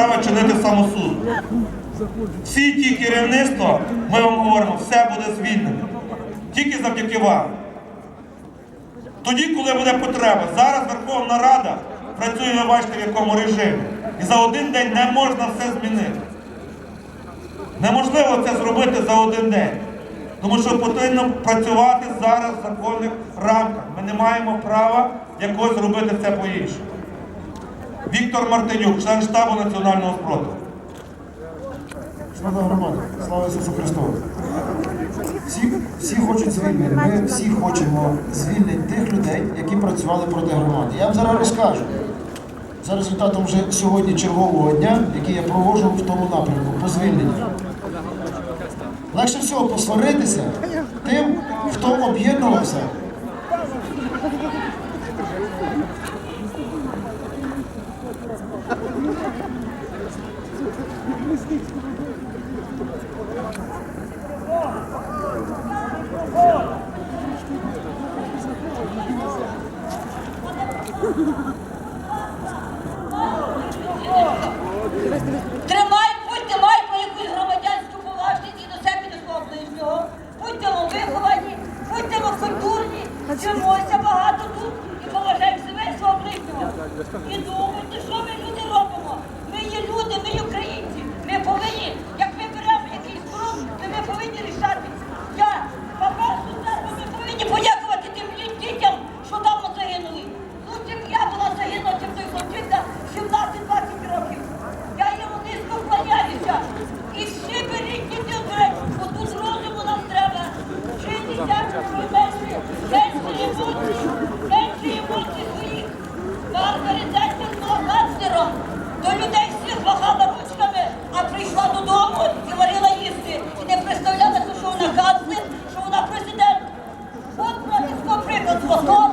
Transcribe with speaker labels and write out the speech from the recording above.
Speaker 1: права чинити самосуд. Всі ті керівництва, ми вам говоримо, все буде звільнено. Тільки завдяки вам. Тоді, коли буде потреба. Зараз Верховна Рада працює, ви бачите, в якому режимі. І за один день не можна все змінити. Неможливо це зробити за один день. Тому що потрібно працювати зараз в законних рамках. Ми не маємо права якось зробити це по-іншому. Віктор Мартинюк, член штабу національного спротиву.
Speaker 2: Шановна громада, слава Ісусу Христу! Всі, всі хочуть звільнити. Ми всі хочемо звільнити тих людей, які працювали проти громади. Я вам зараз розкажу. За результатом вже сьогодні чергового дня, який я проводжу в тому напрямку, по звільненню. Легше всього посваритися тим, хто об'єднувався.
Speaker 3: Тримай, будьте, майте якусь громадянську поважність і до себе і до свого ближнього. Будьмо виховані, будьмо культурні, вчимося багато тут і поважаємо себе і свого ближнього. І думайте, що ми люди Божа. І ще беріть діти обрать, бо тут розуму нам треба. Жити дякую менше, менше емоцій, менше емоцій своїх. Вам передайте слово канцлером. До людей всіх махала ручками, а прийшла додому і варила їсти. І не представлялася, що вона канцлер, що вона президент. От вам приклад готова.